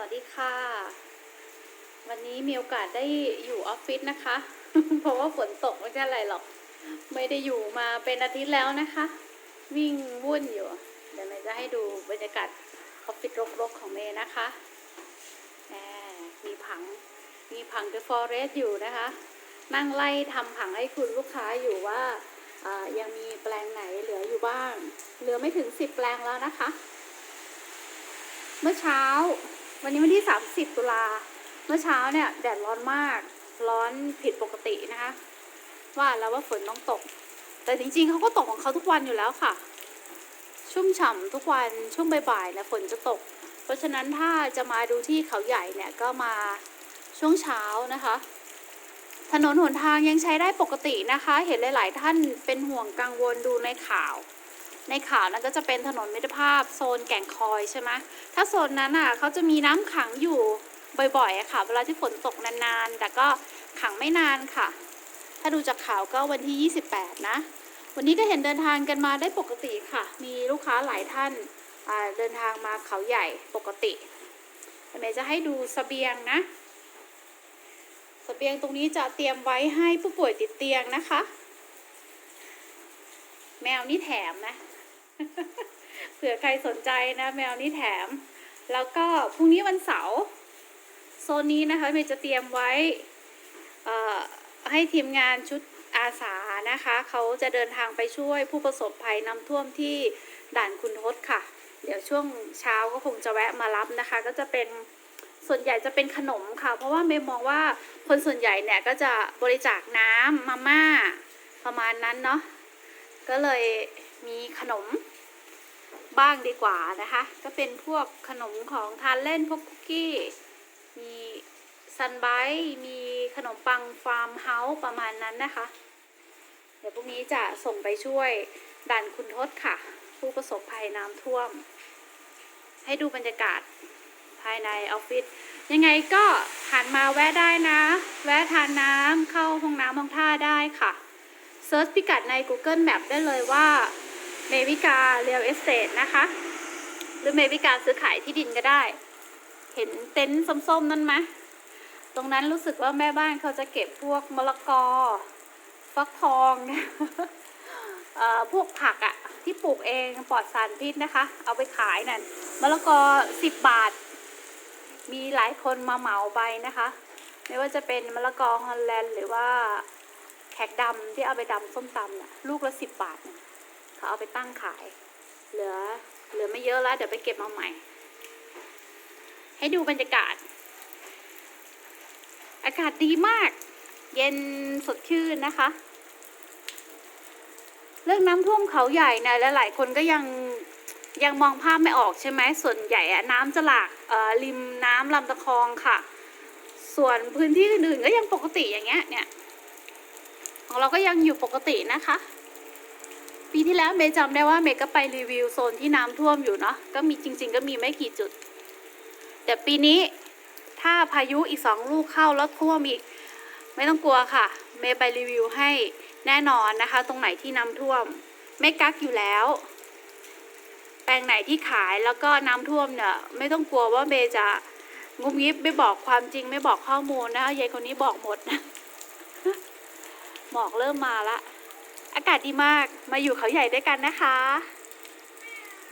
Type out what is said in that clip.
วัสดีค่ะ วันนี้มีโอกาสได้อยู่ออฟฟิศนะคะ เพราะว่าฝนตกไม่ใช่อะไรหรอก ไม่ได้อยู่มาเป็นอาทิตย์แล้วนะคะ วิ่งวุ่นอยู่ เดี๋ยวเมย์จะให้ดูบรรยากาศออฟฟิศรกๆของเมย์นะคะแมมีผังมีผังเดอะฟอเรสอยู่นะคะ นั่งไล่ทำผังให้คุณลูกค้าอยู่ว่าอ่ายังมีแปลงไหนเหลืออยู่บ้าง เหลือไม่ถึงสิบแปลงแล้วนะคะ เมื่อเช้า วันนี้วันที่ 30 ตุลา เมื่อเช้าเนี่ยแดดร้อนมาก ร้อนผิดปกตินะคะ ว่าแล้วว่าฝนต้องตก แต่จริงๆเขาก็ตกของเขาทุกวันอยู่แล้วค่ะ ชุ่มฉ่ำทุกวันช่วงบ่ายๆนี่ยฝนจะตก เพราะฉะนั้นถ้าจะมาดูที่เขาใหญ่เนี่ยก็มาช่วงเช้านะคะ ถนนหนทางยังใช้ได้ปกตินะคะ เห็นหลาย ๆ ท่านเป็นห่วงกังวลดูในข่าว ในข่าวนั้นก็จะเป็นถนนมิตรภาพโซนแก่งคอยใช่ไหมถ้าโซนนั้นอะเขาจะมีน้ำขังอยู่บ่อยๆอะค่ะ เวลาที่ฝนตกนานๆ แต่ก็ขังไม่นานค่ะ ถ้าดูจากข่าวก็วันที่ 28 นะ วันนี้ก็เห็นเดินทางกันมาได้ปกติค่ะ มีลูกค้าหลายท่านาเดินทางมาเขาใหญ่ปกติเมย์จะให้ดูเสบียงนะเสบียงตรงนี้จะเตรียมไว้ให้ผู้ป่วยติดเตียงนะคะ แมวนี่แถมนะ เผื่อใครสนใจนะ แมวนี่แถม แล้วก็พรุ่งนี้วันเสาร์โซนนี้นะคะเมย์จะเตรียมไว้ให้ทีมงานชุดอาสานะคะ เขาจะเดินทางไปช่วยผู้ประสบภัยน้ำท่วมที่ด่านคุณทศค่ะ เดี๋ยวช่วงเช้าก็คงจะแวะมารับนะคะ ก็จะเป็นส่วนใหญ่จะเป็นขนมค่ะ เพราะว่าเมย์มองว่าคนส่วนใหญ่เนี่ยก็จะบริจาคน้ำมาม่าประมาณนั้นเนาะ ก็เลยมีขนมบ้างดีกว่านะคะ ก็เป็นพวกขนมของทานเล่นพวกคุกกี้ มีซันไบมีขนมปังฟาร์มเฮาส์ประมาณนั้นนะคะ เดี๋ยวพรุ่งนี้จะส่งไปช่วยด่านคุณทศค่ะ ผู้ประสบภัยน้ำท่วม ให้ดูบรรยากาศภายในออฟฟิศยังไงก็ผ่านมาแวะได้นะ แวะทานน้ำเข้าห้องน้ำห้องท่าได้ค่ะ เซิร์ชพิกัดใน Google Map ได้เลยว่า เมวิกาเรียลเอสเต e นะคะ หรือเมวิกาซื้อขายที่ดินก็ได้ เห็นเต็นท์ส้มๆ นั่นไหมตรงนั้นรู้สึกว่าแม่บ้านเขาจะเก็บพวกมะละกอ ฟักทองเอ่อพวกผักอะที่ปลูกเองปลอดสารพิษนะคะ เอาไปขายนั่นมะละกอสิบบาท มีหลายคนมาเหมาไปนะคะ ไม่ว่าจะเป็นมะละกอฮอลแลนด์หรือว่า ขกดำที่เอาไปดำส้มตำน่ะลูกละสิบบาทเขาเอาไปตั้งขาย เหลือเหลือไม่เยอะแล้ว เดี๋ยวไปเก็บมาใหม่ ให้ดูบรรยากาศ อากาศดีมาก เย็นสดชื่นนะคะ เรื่องน้ำท่วมเขาใหญ่นะและหลายคนก็ยังยังมองภาพไม่ออกใช่ไหม ส่วนใหญ่อะน้ำจะหลากริมน้ำลำตะคองค่ะ ส่วนพื้นที่อื่นๆก็ยังปกติอย่างเงี้ยเนี่ย ของเราก็ยังอยู่ปกตินะคะ ปีที่แล้วเมย์จำได้ว่าเมย์ก็ไปรีวิวโซนที่น้ำท่วมอยู่เนาะก็มีจริง ๆ ก็มีไม่กี่จุด แต่ปีนี้ถ้าพายุอีกสองลูกเข้าแล้วท่วมอีก ไม่ต้องกลัวค่ะ เมย์ไปรีวิวให้แน่นอนนะคะ ตรงไหนที่น้ำท่วม ไม่กักอยู่แล้ว แปลงไหนที่ขายแล้วก็น้ำท่วมเนี่ยไม่ต้องกลัวว่าเมย์จะงุบงิบไม่บอกความจริงไม่บอกข้อมูลนะคะยายคนนี้บอกหมดนะ มอกเริ่มมาละ อากาศดีมาก มาอยู่เขาใหญ่ด้วยกันนะคะ